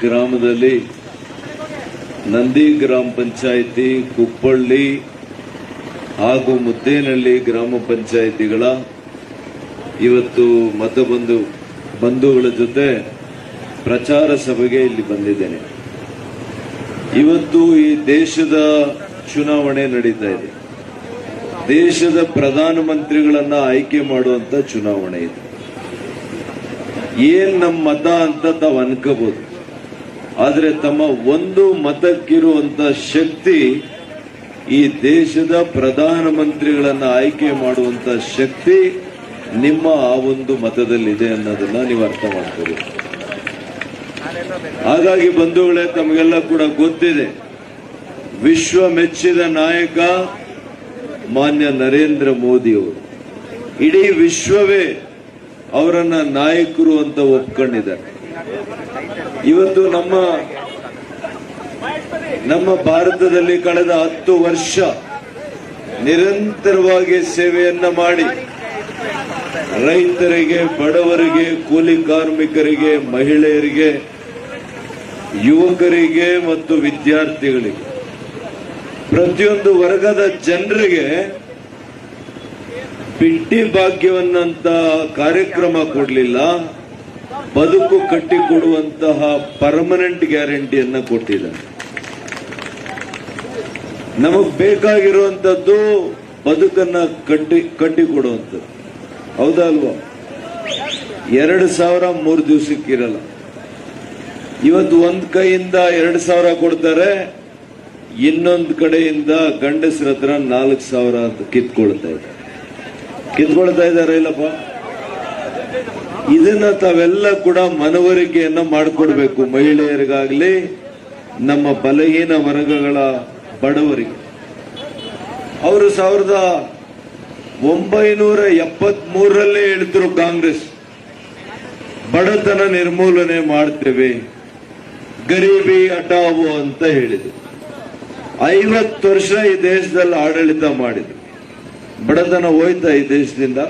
ಗ್ರಾಮದಲ್ಲಿ ನಂದಿ ಗ್ರಾಮ ಪಂಚಾಯಿತಿ, ಕುಪ್ಪಳ್ಳಿ ಹಾಗೂ ಮುದ್ದೇನಹಳ್ಳಿ ಗ್ರಾಮ ಪಂಚಾಯಿತಿಗಳ ಇವತ್ತು ಮತಬಂಧು ಬಂಧುಗಳ ಜೊತೆ ಪ್ರಚಾರ ಸಭೆಗೆ ಇಲ್ಲಿ ಬಂದಿದ್ದೇನೆ. ಇವತ್ತು ಈ ದೇಶದ ಚುನಾವಣೆ ನಡೀತಾ ಇದೆ. ದೇಶದ ಪ್ರಧಾನಮಂತ್ರಿಗಳನ್ನ ಆಯ್ಕೆ ಮಾಡುವಂತ ಚುನಾವಣೆ ಇದೆ. ಏನ್ ನಮ್ಮ ಮತ ಅಂತ ತಾವು ಅನ್ಕೋಬಹುದು ಆದ್ರೆ ತಮ್ಮ ಒಂದು ಮತಕ್ಕಿರುವಂತ ಶಕ್ತಿ ಈ ದೇಶದ ಪ್ರಧಾನಮಂತ್ರಿಗಳನ್ನ ಆಯ್ಕೆ ಮಾಡುವಂತ ಶಕ್ತಿ ನಿಮ್ಮ ಆ ಒಂದು ಮತದಲ್ಲಿದೆ ಅನ್ನೋದನ್ನ ನೀವು ಅರ್ಥ ಮಾಡ್ತೀರಿ ಹಾಗಾಗಿ ಬಂಧುಗಳೇ, ತಮಗೆಲ್ಲ ಕೂಡ ಗೊತ್ತಿದೆ. ವಿಶ್ವ ಮೆಚ್ಚಿದ ನಾಯಕ ಮಾನ್ಯ ನರೇಂದ್ರ ಮೋದಿ ಅವರು. ಇಡೀ ವಿಶ್ವವೇ ಅವರನ್ನ ನಾಯಕರು ಅಂತ ಒಪ್ಕೊಂಡಿದ್ದಾರೆ. ಇವತ್ತು ನಮ್ಮ ನಮ್ಮ ಭಾರತದಲ್ಲಿ ಕಳೆದ ಹತ್ತು ವರ್ಷ ನಿರಂತರವಾಗಿ ಸೇವೆಯನ್ನ ಮಾಡಿ ರೈತರಿಗೆ, ಬಡವರಿಗೆ, ಕೂಲಿ ಕಾರ್ಮಿಕರಿಗೆ, ಮಹಿಳೆಯರಿಗೆ, ಯುವಕರಿಗೆ ಮತ್ತು ವಿದ್ಯಾರ್ಥಿಗಳಿಗೆ, ಪ್ರತಿಯೊಂದು ವರ್ಗದ ಜನರಿಗೆ ಬಿಟ್ಟಿ ಭಾಗ್ಯವನ್ನಂತ ಕಾರ್ಯಕ್ರಮ ಕೊಡಲಿಲ್ಲ. ಬದುಕು ಕಟ್ಟಿಕೊಡುವಂತಹ ಪರ್ಮನೆಂಟ್ ಗ್ಯಾರಂಟಿಯನ್ನ ಕೊಟ್ಟಿದ್ದಾರೆ. ನಮಗ್ ಬೇಕಾಗಿರುವಂತದ್ದು ಬದುಕನ್ನ ಕಟ್ಟಿ, ಕಟ್ಟಿಕೊಡುವಂಥದ್ದು. ಹೌದಾ ಅಲ್ವಾ? ಎರಡು ಸಾವಿರ ಮೂರು ದಿವಸಕ್ಕಿರಲ್ಲ ಇವತ್ತು ಒಂದ್ ಕೈಯಿಂದ ಎರಡು ಸಾವಿರ ಕೊಡ್ತಾರೆ, ಇನ್ನೊಂದು ಕಡೆಯಿಂದ ಗಂಡಸರ ಹತ್ರ ನಾಲ್ಕು ಸಾವಿರ ಅಂತ ಕಿತ್ಕೊಳ್ತಾ ಇದ್ದಾರೆ. ಕಿತ್ಕೊಳ್ತಾ ಇದ್ದಾರೆ ಇಲ್ಲಪ್ಪ? ಇದನ್ನ ತಾವೆಲ್ಲ ಕೂಡ ಮನವರಿಕೆಯನ್ನ ಮಾಡಿಕೊಡ್ಬೇಕು ಮಹಿಳೆಯರಿಗಾಗ್ಲಿ, ನಮ್ಮ ಬಲಹೀನ ವರ್ಗಗಳ ಬಡವರಿಗೆ. ಅವರು ಸಾವಿರದ ಒಂಬೈನೂರ ಎಪ್ಪತ್ ಮೂರರಲ್ಲೇ ಹೇಳ್ತರು ಕಾಂಗ್ರೆಸ್, ಬಡತನ ನಿರ್ಮೂಲನೆ ಮಾಡ್ತೇವೆ, ಗರೀಬಿ ಹಟಾವು ಅಂತ ಹೇಳಿದ್ರು. ಐವತ್ತು ವರ್ಷ ಈ ದೇಶದಲ್ಲಿ ಆಡಳಿತ ಮಾಡಿದ್ರು. ಬಡತನ ಹೋಯ್ತಾ ಈ ದೇಶದಿಂದ?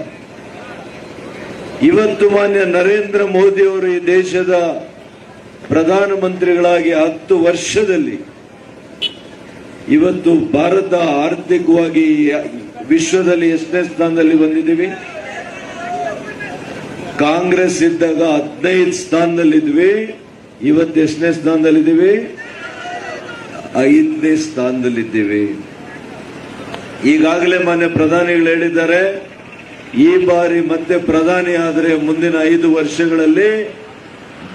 ಇವತ್ತು ಮಾನ್ಯ ನರೇಂದ್ರ ಮೋದಿ ಅವರು ಈ ದೇಶದ ಪ್ರಧಾನಮಂತ್ರಿಗಳಾಗಿ ಹತ್ತು ವರ್ಷದಲ್ಲಿ ಇವತ್ತು ಭಾರತ ಆರ್ಥಿಕವಾಗಿ ವಿಶ್ವದಲ್ಲಿ ಎಷ್ಟನೇ ಸ್ಥಾನದಲ್ಲಿ ಬಂದಿದ್ದೀವಿ? ಕಾಂಗ್ರೆಸ್ ಇದ್ದಾಗ ಹದಿನೈದು ಸ್ಥಾನದಲ್ಲಿದ್ವಿ, ಇವತ್ತು ಎಷ್ಟನೇ ಸ್ಥಾನದಲ್ಲಿದ್ದೀವಿ? ಐದನೇ ಸ್ಥಾನದಲ್ಲಿದ್ದೀವಿ. ಈಗಾಗಲೇ ಮಾನ್ಯ ಪ್ರಧಾನಿಗಳು ಹೇಳಿದ್ದಾರೆ ಈ ಬಾರಿ ಮತ್ತೆ ಪ್ರಧಾನಿ ಆದರೆ ಮುಂದಿನ ಐದು ವರ್ಷಗಳಲ್ಲಿ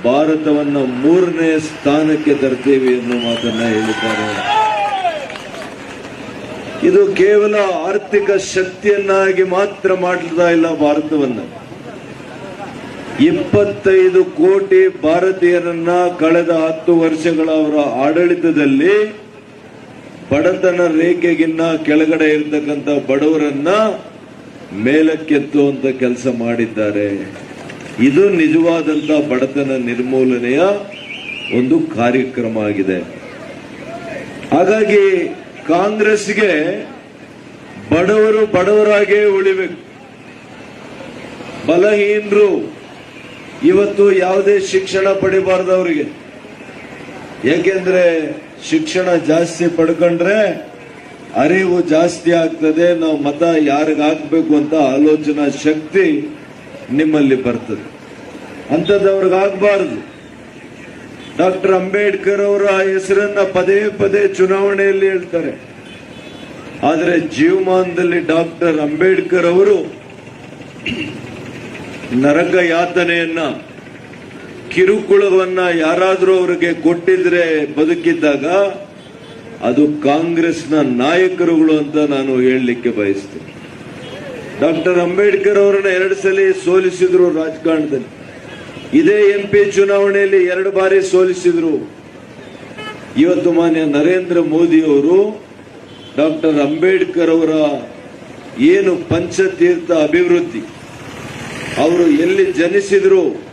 ಭಾರತವನ್ನು ಮೂರನೇ ಸ್ಥಾನಕ್ಕೆ ತರ್ತೇವೆ ಎನ್ನುವ ಮಾತನ್ನ ಹೇಳಿದ್ದಾರೆ. ಇದು ಕೇವಲ ಆರ್ಥಿಕ ಶಕ್ತಿಯನ್ನಾಗಿ ಮಾತ್ರ ಮಾಡ್ತಾ ಇಲ್ಲ ಭಾರತವನ್ನು. ಇಪ್ಪತ್ತೈದು ಕೋಟಿ ಭಾರತೀಯರನ್ನ ಕಳೆದ ಹತ್ತು ವರ್ಷಗಳ ಅವರ ಆಡಳಿತದಲ್ಲಿ ಬಡತನ ರೇಖೆಗಿನ್ನ ಕೆಳಗಡೆ ಇರತಕ್ಕಂಥ ಬಡವರನ್ನ ಮೇಲಕ್ಕೆತ್ತುವಂತ ಕೆಲಸ ಮಾಡಿದ್ದಾರೆ. ಇದು ನಿಜವಾದಂತ ಬಡತನ ನಿರ್ಮೂಲನೆಯ ಒಂದು ಕಾರ್ಯಕ್ರಮ ಆಗಿದೆ. ಹಾಗಾಗಿ ಕಾಂಗ್ರೆಸ್ಗೆ ಬಡವರು ಬಡವರಾಗೇ ಉಳಿಬೇಕು. ಬಲಹೀನರು ಇವತ್ತು ಯಾವುದೇ ಶಿಕ್ಷಣ ಪಡಿಬಾರ್ದು ಅವರಿಗೆ ಯಾಕೆಂದ್ರೆ ಶಿಕ್ಷಣ ಜಾಸ್ತಿ ಪಡ್ಕೊಂಡ್ರೆ ಅರಿವು ಜಾಸ್ತಿ ಆಗ್ತದೆ, ನಾವು ಮತ ಯಾರಿಗೆ ಅಂತ ಆಲೋಚನಾ ಶಕ್ತಿ ನಿಮ್ಮಲ್ಲಿ ಬರ್ತದೆ. ಅಂಥದ್ದವ್ರಿಗೆ ಆಗಬಾರ್ದು ಡಾಕ್ಟರ್ ಅಂಬೇಡ್ಕರ್ ಅವರ ಹೆಸರನ್ನ ಪದೇ ಪದೇ ಚುನಾವಣೆಯಲ್ಲಿ ಹೇಳ್ತಾರೆ. ಆದರೆ ಜೀವಮಾನದಲ್ಲಿ ಡಾಕ್ಟರ್ ಅಂಬೇಡ್ಕರ್ ಅವರು ನರಕ ಯಾತನೆಯನ್ನ, ಕಿರುಕುಳವನ್ನ ಯಾರಾದರೂ ಅವರಿಗೆ ಕೊಟ್ಟಿದ್ರೆ ಬದುಕಿದ್ದಾಗ ಅದು ಕಾಂಗ್ರೆಸ್ನ ನಾಯಕರುಗಳು ಅಂತ ನಾನು ಹೇಳಲಿಕ್ಕೆ ಬಯಸ್ತೇನೆ. ಡಾಕ್ಟರ್ ಅಂಬೇಡ್ಕರ್ ಅವರನ್ನ ಎರಡು ಸಲ ಸೋಲಿಸಿದ್ರು ರಾಜಕಾರಣದಲ್ಲಿ. ಇದೇ ಎಂ ಪಿ ಚುನಾವಣೆಯಲ್ಲಿ ಎರಡು ಬಾರಿ ಸೋಲಿಸಿದ್ರು. ಇವತ್ತು ಮಾನ್ಯ ನರೇಂದ್ರ ಮೋದಿ ಅವರು ಡಾಕ್ಟರ್ ಅಂಬೇಡ್ಕರ್ ಅವರ ಏನು ಪಂಚತೀರ್ಥ ಅಭಿವೃದ್ಧಿ. ಅವರು ಎಲ್ಲಿ ಜನಿಸಿದ್ರು,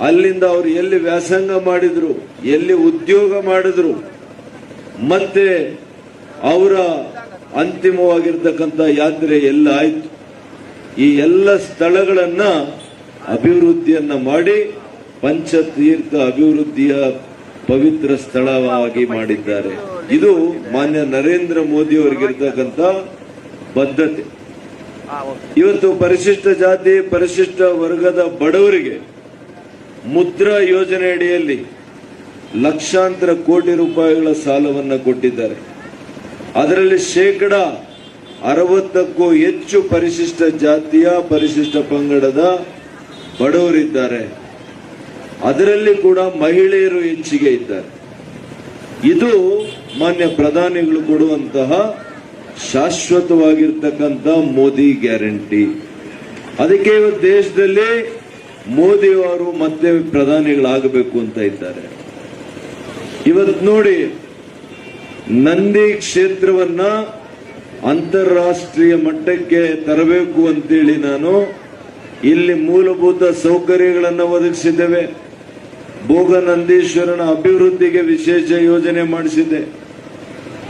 ಅಲ್ಲಿಂದ ಅವರು ಎಲ್ಲಿ ವ್ಯಾಸಂಗ ಮಾಡಿದ್ರು, ಎಲ್ಲಿ ಉದ್ಯೋಗ ಮಾಡಿದ್ರು ಮತ್ತೆ ಅವರ ಅಂತಿಮವಾಗಿರ್ತಕ್ಕಂಥ ಯಾತ್ರೆ ಎಲ್ಲ ಆಯ್ತು. ಈ ಎಲ್ಲ ಸ್ಥಳಗಳನ್ನ ಅಭಿವೃದ್ಧಿಯನ್ನ ಮಾಡಿ ಪಂಚತೀರ್ಥ ಅಭಿವೃದ್ಧಿಯ ಪವಿತ್ರ ಸ್ಥಳವಾಗಿ ಮಾಡಿದ್ದಾರೆ. ಇದು ಮಾನ್ಯ ನರೇಂದ್ರ ಮೋದಿ ಅವರಿಗಿರ್ತಕ್ಕಂಥ ಬದ್ಧತೆ. ಇವತ್ತು ಪರಿಶಿಷ್ಟ ಜಾತಿ, ಪರಿಶಿಷ್ಟ ವರ್ಗದ ಬಡವರಿಗೆ ಮುದ್ರಾ ಯೋಜನೆ ಅಡಿಯಲ್ಲಿ ಲಕ್ಷಾಂತರ ಕೋಟಿ ರೂಪಾಯಿಗಳ ಸಾಲವನ್ನು ಕೊಟ್ಟಿದ್ದಾರೆ. ಅದರಲ್ಲಿ ಶೇಕಡ ಅರವತ್ತಕ್ಕೂ ಹೆಚ್ಚು ಪರಿಶಿಷ್ಟ ಜಾತಿಯ, ಪರಿಶಿಷ್ಟ ಪಂಗಡದ ಬಡವರಿದ್ದಾರೆ. ಅದರಲ್ಲಿ ಕೂಡ ಮಹಿಳೆಯರು ಹೆಚ್ಚಿಗೆ ಇದ್ದಾರೆ. ಇದು ಮಾನ್ಯ ಪ್ರಧಾನಿಗಳು ಕೊಡುವಂತಹ ಶಾಶ್ವತವಾಗಿರ್ತಕ್ಕಂಥ ಮೋದಿ ಗ್ಯಾರಂಟಿ. ಅದಕ್ಕೆ ದೇಶದಲ್ಲಿ ಮೋದಿ ಅವರು ಮತ್ತೆ ಪ್ರಧಾನಿಗಳಾಗಬೇಕು ಅಂತ ಇದ್ದಾರೆ. ಇವತ್ತು ನೋಡಿ ನಂದಿ ಕ್ಷೇತ್ರವನ್ನ ಅಂತಾರಾಷ್ಟ್ರೀಯ ಮಟ್ಟಕ್ಕೆ ತರಬೇಕು ಅಂತೇಳಿ ನಾನು ಇಲ್ಲಿ ಮೂಲಭೂತ ಸೌಕರ್ಯಗಳನ್ನು ಒದಗಿಸಿದ್ದೇವೆ. ಭೋಗ ನಂದೀಶ್ವರನ ಅಭಿವೃದ್ಧಿಗೆ ವಿಶೇಷ ಯೋಜನೆ ಮಾಡಿಸಿದೆ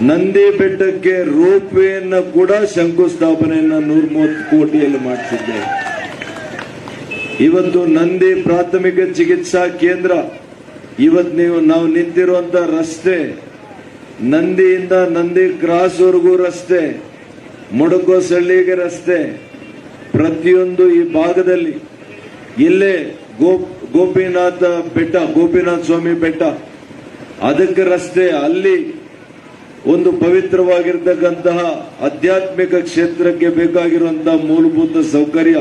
ನಂದಿ ಬೆಟ್ಟಕ್ಕೆ ರೋಪ್ ಕೂಡ ಶಂಕುಸ್ಥಾಪನೆಯನ್ನ ನೂರ ಮೂವತ್ತು ಕೋಟಿಯಲ್ಲಿ ಮಾಡಿಸಿದ್ದೆ. ಇವತ್ತು ನಂದಿ ಪ್ರಾಥಮಿಕ ಚಿಕಿತ್ಸಾ ಕೇಂದ್ರ ಇವತ್ತು ನೀವು ನಾವು ನಿಂತಿರುವಂತ ರಸ್ತೆ, ನಂದಿಯಿಂದ ನಂದಿ ಕ್ರಾಸ್ ವರೆಗೂ ರಸ್ತೆ, ಮೊಡಕೋಸಳ್ಳಿಗೆ ರಸ್ತೆ, ಪ್ರತಿಯೊಂದು ಈ ಭಾಗದಲ್ಲಿ. ಇಲ್ಲೇ ಗೋಪಿನಾಥ ಬೆಟ್ಟ, ಗೋಪಿನಾಥ ಸ್ವಾಮಿ ಬೆಟ್ಟ. ಅದಕ್ಕೆ ರಸ್ತೆ, ಅಲ್ಲಿ ಒಂದು ಪವಿತ್ರವಾಗಿರ್ತಕ್ಕಂತಹ ಆಧ್ಯಾತ್ಮಿಕ ಕ್ಷೇತ್ರಕ್ಕೆ ಬೇಕಾಗಿರುವಂತಹ ಮೂಲಭೂತ ಸೌಕರ್ಯ.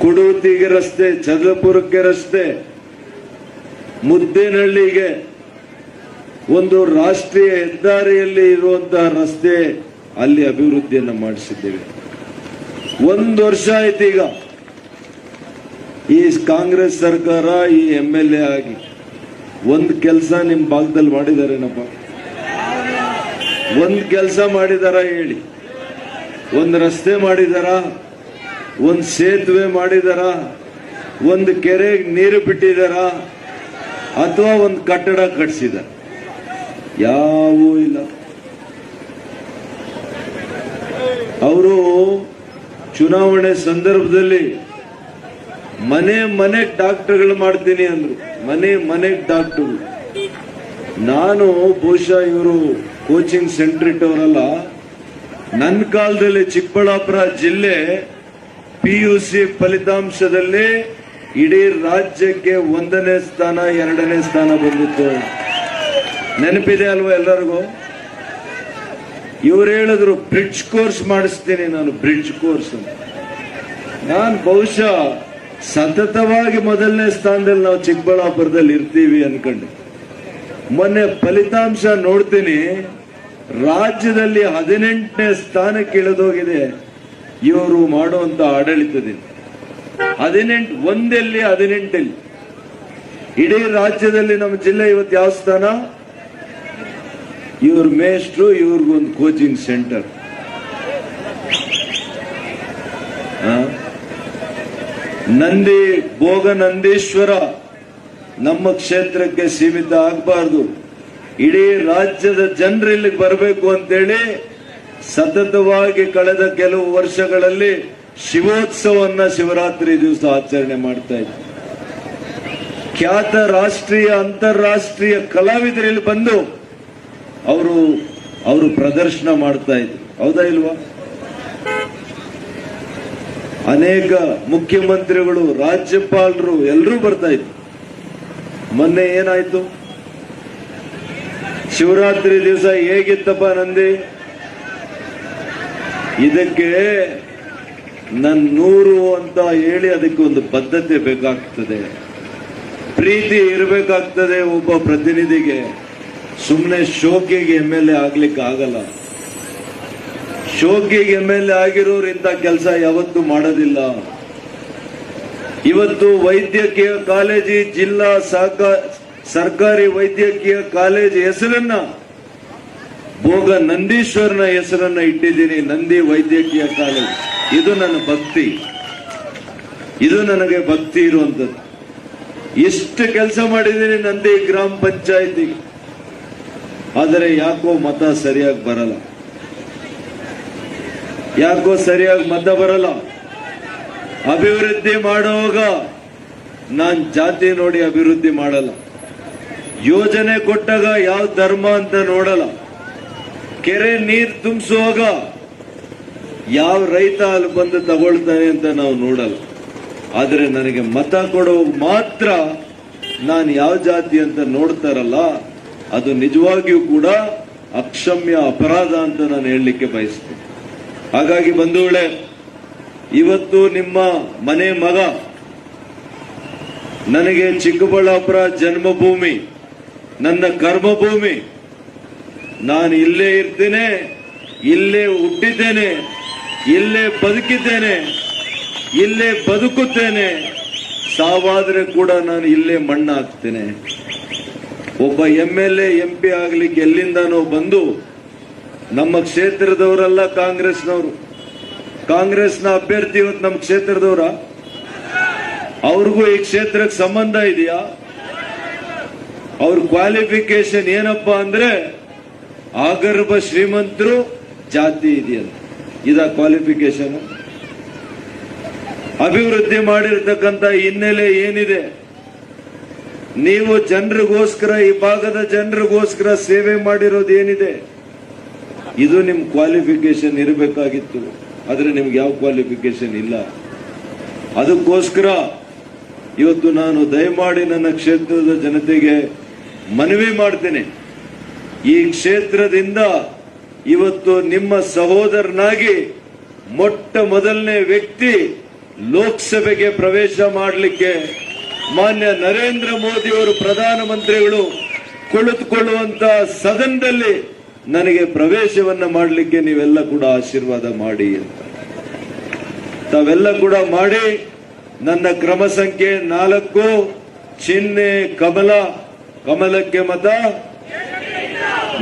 ಕುಡುತಿಗೆ ರಸ್ತೆ ಚದಲಪುರಕ್ಕೆ ರಸ್ತೆ ಮುದ್ದೇನಹಳ್ಳಿಗೆ ಒಂದು ರಾಷ್ಟ್ರೀಯ ಹೆದ್ದಾರಿಯಲ್ಲಿ ಇರುವಂತಹ ರಸ್ತೆ ಅಲ್ಲಿ ಅಭಿವೃದ್ಧಿಯನ್ನು ಮಾಡಿಸಿದ್ದೇವೆ. ಒಂದು ವರ್ಷ ಆಯ್ತು ಈಗ. ಈ ಕಾಂಗ್ರೆಸ್ ಸರ್ಕಾರ, ಈ ಎಂ ಎಲ್ ಎ ಆಗಿ ಒಂದು ಕೆಲಸ ನಿಮ್ಮ ಭಾಗದಲ್ಲಿ ಮಾಡಿದಾರೇನಪ್ಪ? ಒಂದು ಕೆಲಸ ಮಾಡಿದಾರ ಹೇಳಿ. ಒಂದು ರಸ್ತೆ ಮಾಡಿದಾರ, ಒಂದು ಸೇತುವೆ ಮಾಡಿದಾರ, ಒಂದು ಕೆರೆಗೆ ನೀರು ಬಿಟ್ಟಿದಾರ ಅಥವಾ ಒಂದು ಕಟ್ಟಡ ಕಟ್ಟಿಸಿದ ಯಾವೂ ಇಲ್ಲ. ಅವರು ಚುನಾವಣೆ ಸಂದರ್ಭದಲ್ಲಿ ಮನೆ ಮನೆ ಡಾಕ್ಟರ್ಗಳು ಮಾಡ್ತೀನಿ ಅಂದ್ರು. ಮನೆ ಮನೆ ಡಾಕ್ಟರ್ ನಾನು ಬಹುಶಃ ಇವರು ಕೋಚಿಂಗ್ ಸೆಂಟರ್ ಇಟ್ಟವರಲ್ಲ. ನನ್ನ ಕಾಲದಲ್ಲಿ ಚಿಕ್ಕಬಳ್ಳಾಪುರ ಜಿಲ್ಲೆ ಪಿ ಯು ಸಿ ಫಲಿತಾಂಶದಲ್ಲಿ ಇಡೀ ರಾಜ್ಯಕ್ಕೆ ಒಂದನೇ ಸ್ಥಾನ, ಎರಡನೇ ಸ್ಥಾನ ಬಂದಿತ್ತು. ನೆನಪಿದೆ ಅಲ್ವಾ ಎಲ್ಲರಿಗೂ? ಇವ್ರು ಹೇಳಿದ್ರು ಬ್ರಿಡ್ಜ್ ಕೋರ್ಸ್ ಮಾಡಿಸ್ತೀನಿ ನಾನು ಬ್ರಿಡ್ಜ್ ಕೋರ್ಸ್ ನಾನು ಬಹುಶಃ ಸತತವಾಗಿ ಮೊದಲನೇ ಸ್ಥಾನದಲ್ಲಿ ನಾವು ಚಿಕ್ಕಬಳ್ಳಾಪುರದಲ್ಲಿ ಇರ್ತೀವಿ ಅನ್ಕೊಂಡೆ. ಮೊನ್ನೆ ಫಲಿತಾಂಶ ನೋಡ್ತೀನಿ, ರಾಜ್ಯದಲ್ಲಿ ಹದಿನೆಂಟನೇ ಸ್ಥಾನಕ್ಕೆ ಇಳಿದೋಗಿದೆ. ಇವರು ಮಾಡುವಂತ ಆಡಳಿತದಿಂದ. ಹದಿನೆಂಟು, ಒಂದೆಲ್ಲಿ ಹದಿನೆಂಟಲ್ಲಿ. ಇಡೀ ರಾಜ್ಯದಲ್ಲಿ ನಮ್ಮ ಜಿಲ್ಲೆ ಇವತ್ತು ಯಾವ ಸ್ಥಾನ? ಇವ್ರ ಮೇಸ್ಟ್ರು ಇವ್ರಿಗೊಂದು ಕೋಚಿಂಗ್ ಸೆಂಟರ್ ನಂದಿ ಭೋಗ ನಂದೀಶ್ವರ ನಮ್ಮ ಕ್ಷೇತ್ರಕ್ಕೆ ಸೀಮಿತ ಆಗಬಾರ್ದು. ಇಡೀ ರಾಜ್ಯದ ಜನರು ಇಲ್ಲಿಗೆ ಬರಬೇಕು ಅಂತೇಳಿ ಸತತವಾಗಿ ಕಳೆದ ಕೆಲವು ವರ್ಷಗಳಲ್ಲಿ ಶಿವೋತ್ಸವನ್ನ ಶಿವರಾತ್ರಿ ದಿವಸ ಆಚರಣೆ ಮಾಡ್ತಾ ಇದ್ವಿ ಖ್ಯಾತ ರಾಷ್ಟ್ರೀಯ ಅಂತಾರಾಷ್ಟ್ರೀಯ ಕಲಾವಿದರಲ್ಲಿ ಬಂದು ಅವರು ಅವರು ಪ್ರದರ್ಶನ ಮಾಡ್ತಾ ಇದ್ರು. ಹೌದಾ ಇಲ್ವಾ? ಅನೇಕ ಮುಖ್ಯಮಂತ್ರಿಗಳು, ರಾಜ್ಯಪಾಲರು ಎಲ್ಲರೂ ಬರ್ತಾ ಇದ್ರು. ಮೊನ್ನೆ ಏನಾಯ್ತು? ಶಿವರಾತ್ರಿ ದಿವಸ ಹೇಗಿತ್ತಪ್ಪ ನಂದಿ? ಇದಕ್ಕೆ ನನ್ ನೂರು ಅಂತ ಹೇಳಿ ಅದಕ್ಕೆ ಒಂದು ಬದ್ಧತೆ ಬೇಕಾಗ್ತದೆ. ಪ್ರೀತಿ ಇರಬೇಕಾಗ್ತದೆ ಒಬ್ಬ ಪ್ರತಿನಿಧಿಗೆ. ಸುಮ್ಮನೆ ಶೋಕಿಗೆ ಎಂ ಎಲ್ ಎ ಆಗ್ಲಿಕ್ಕೆ ಆಗಲ್ಲ ಶೋಕಿಗೆ ಎಂ ಎಲ್ ಎ ಆಗಿರೋರು ಇಂಥ ಕೆಲಸ ಯಾವತ್ತೂ ಮಾಡೋದಿಲ್ಲ. ಇವತ್ತು ವೈದ್ಯಕೀಯ ಕಾಲೇಜಿ ಜಿಲ್ಲಾ ಸರ್ಕಾರಿ ವೈದ್ಯಕೀಯ ಕಾಲೇಜ್ ಹೆಸರನ್ನ ಭೋಗ ನಂದೀಶ್ವರನ ಹೆಸರನ್ನ ಇಟ್ಟಿದ್ದೀನಿ, ನಂದಿ ವೈದ್ಯಕೀಯ ಕಾಲೇಜ್. ಇದು ನನ್ನ ಭಕ್ತಿ. ಇದು ನನಗೆ ಭಕ್ತಿ ಇರುವಂತದ್ದು ಎಷ್ಟು ಕೆಲಸ ಮಾಡಿದ್ದೀನಿ ನಂದಿ ಗ್ರಾಮ ಪಂಚಾಯತಿ. ಆದರೆ ಯಾಕೋ ಮತ ಸರಿಯಾಗಿ ಬರಲ್ಲ. ಯಾಕೋ ಸರಿಯಾಗಿ ಮತ ಬರಲ್ಲ. ಅಭಿವೃದ್ಧಿ ಮಾಡುವಾಗ ನಾನ್ ಜಾತಿ ನೋಡಿ ಅಭಿವೃದ್ಧಿ ಮಾಡಲ್ಲ. ಯೋಜನೆ ಕೊಟ್ಟಾಗ ಯಾವ ಧರ್ಮ ಅಂತ ನೋಡಲ್ಲ. ಕೆರೆ ನೀರು ತುಂಬಿಸುವಾಗ ಯಾವ ರೈತ ಅಲ್ಲಿ ಬಂದು ತಗೊಳ್ತಾನೆ ಅಂತ ನಾವು ನೋಡಲ್ಲ. ಆದರೆ ನನಗೆ ಮತ ಕೊಡುವಾಗ ಮಾತ್ರ ನಾನು ಯಾವ ಜಾತಿ ಅಂತ ನೋಡ್ತಾರಲ್ಲ, ಅದು ನಿಜವಾಗಿಯೂ ಕೂಡ ಅಕ್ಷಮ್ಯ ಅಪರಾಧ ಅಂತ ನಾನು ಹೇಳಲಿಕ್ಕೆ ಬಯಸ್ತೇನೆ. ಹಾಗಾಗಿ ಬಂಧುಗಳೇ, ಇವತ್ತು ನಿಮ್ಮ ಮನೆ ಮಗ, ನನಗೆ ಚಿಕ್ಕಬಳ್ಳಾಪುರ ಜನ್ಮಭೂಮಿ, ನನ್ನ ಕರ್ಮಭೂಮಿ ನಾನು ಇಲ್ಲೇ ಇರ್ತೇನೆ, ಇಲ್ಲೇ ಹುಟ್ಟಿದ್ದೇನೆ, ಇಲ್ಲೇ ಬದುಕಿದ್ದೇನೆ, ಇಲ್ಲೇ ಬದುಕುತ್ತೇನೆ. ಸಾವಾದ್ರೆ ಕೂಡ ನಾನು ಇಲ್ಲೇ ಮಣ್ಣಾಗ್ತೇನೆ. ಒಬ್ಬ M L A, M P ಆಗ್ಲಿಕ್ಕೆ ಎಲ್ಲಿಂದನೋ ಬಂದು ನಮ್ಮ ಕ್ಷೇತ್ರದವರಲ್ಲ ಕಾಂಗ್ರೆಸ್ನವರು. ಕಾಂಗ್ರೆಸ್ನ ಅಭ್ಯರ್ಥಿ ಇವತ್ತು ನಮ್ಮ ಕ್ಷೇತ್ರದವರ? ಅವ್ರಿಗೂ ಈ ಕ್ಷೇತ್ರಕ್ಕೆ ಸಂಬಂಧ ಇದೆಯಾ? ಅವ್ರ ಕ್ವಾಲಿಫಿಕೇಶನ್ ಏನಪ್ಪಾ ಅಂದ್ರೆ ಆಗರ್ಭ ಶ್ರೀಮಂತರು ಜಾತಿ ಇದೆಯಂತ ಇದ ಕ್ವಾಲಿಫಿಕೇಶನ್ ಅಭಿವೃದ್ಧಿ ಮಾಡಿರ್ತಕ್ಕಂಥ ಹಿನ್ನೆಲೆ ಏನಿದೆ? ನೀವು ಜನರಿಗೋಸ್ಕರ, ಈ ಭಾಗದ ಜನರಿಗೋಸ್ಕರ ಸೇವೆ ಮಾಡಿರೋದು ಏನಿದೆ? ಇದು ನಿಮ್ ಕ್ವಾಲಿಫಿಕೇಶನ್ ಇರಬೇಕಾಗಿತ್ತು. ಆದ್ರೆ ನಿಮ್ಗೆ ಯಾವ ಕ್ವಾಲಿಫಿಕೇಶನ್ ಇಲ್ಲ. ಅದಕ್ಕೋಸ್ಕರ ಇವತ್ತು ನಾನು ದಯಮಾಡಿ ನನ್ನ ಕ್ಷೇತ್ರದ ಜನತೆಗೆ ಮನವಿ ಮಾಡ್ತೇನೆ. ಈ ಕ್ಷೇತ್ರದಿಂದ ಇವತ್ತು ನಿಮ್ಮ ಸಹೋದರನಾಗಿ ಮೊಟ್ಟ ಮೊದಲನೇ ವ್ಯಕ್ತಿ ಲೋಕಸಭೆಗೆ ಪ್ರವೇಶ ಮಾಡಲಿಕ್ಕೆ ಮಾನ್ಯ ನರೇಂದ್ರ ಮೋದಿ ಅವರು ಪ್ರಧಾನಮಂತ್ರಿಗಳು ಕುಳಿತುಕೊಳ್ಳುವಂತ ಸದನದಲ್ಲಿ ನನಗೆ ಪ್ರವೇಶವನ್ನ ಮಾಡಲಿಕ್ಕೆ ನೀವೆಲ್ಲ ಕೂಡ ಆಶೀರ್ವಾದ ಮಾಡಿ ಅಂತ. ತಾವೆಲ್ಲ ಕೂಡ ಮಾಡಿ ನನ್ನ ಕ್ರಮ ಸಂಖ್ಯೆ ನಾಲ್ಕು ಚಿಹ್ನೆ ಕಮಲ, ಕಮಲಕ್ಕೆ ಮತ.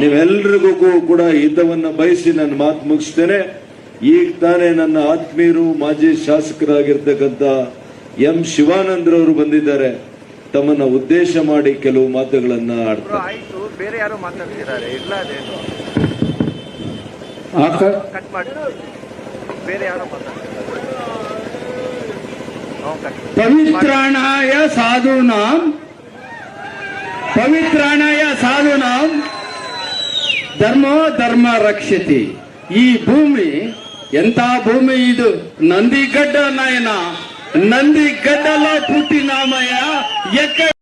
ನೀವೆಲ್ರಿಗೂ ಕೂಡ ಹಿತವನ್ನ ಬಯಸಿ ನನ್ನ ಮಾತು ಮುಗಿಸ್ತೇನೆ. ಈಗ ತಾನೇ ನನ್ನ ಆತ್ಮೀಯರು ಮಾಜಿ ಶಾಸಕರಾಗಿರ್ತಕ್ಕಂಥ ಎಂ ಶಿವಾನಂದ್ರವರು ಬಂದಿದ್ದಾರೆ. ತಮ್ಮನ್ನ ಉದ್ದೇಶ ಮಾಡಿ ಕೆಲವು ಮಾತುಗಳನ್ನ ಆಡ್ತಾರೆ. ಆಯ್ತು. ಬೇರೆ ಯಾರೋ ಮಾತಾಡ್ತಿದ್ದಾರೆ? ಇಲ್ಲ ಅದೇನು ಆಕ- ಕಟ್ ಮಾಡಿ. ಬೇರೆ ಯಾರೋ ಮಾತಾಡ್ತಿದ್ದಾರೆ? ಹ್ಞೂ ಕಟ್ ಪವಿತ್ರಾಣಾಯ ಸಾಧೂನಾಂ. ಪವಿತ್ರಾಣಾಯ ಸಾಧೂನಾಂ. ಧರ್ಮೋ ಧರ್ಮ ರಕ್ಷತಿ ಈ ಭೂಮಿ ಎಂತ ಭೂಮಿ ಇದು ನಂದಿಗಡ್ಡ ನಾಯನ ನಂದಿಗಡ್ಡಲ ಪುಟ್ಟಿನಾಮಯ್ಯ ಎಕ್ಕ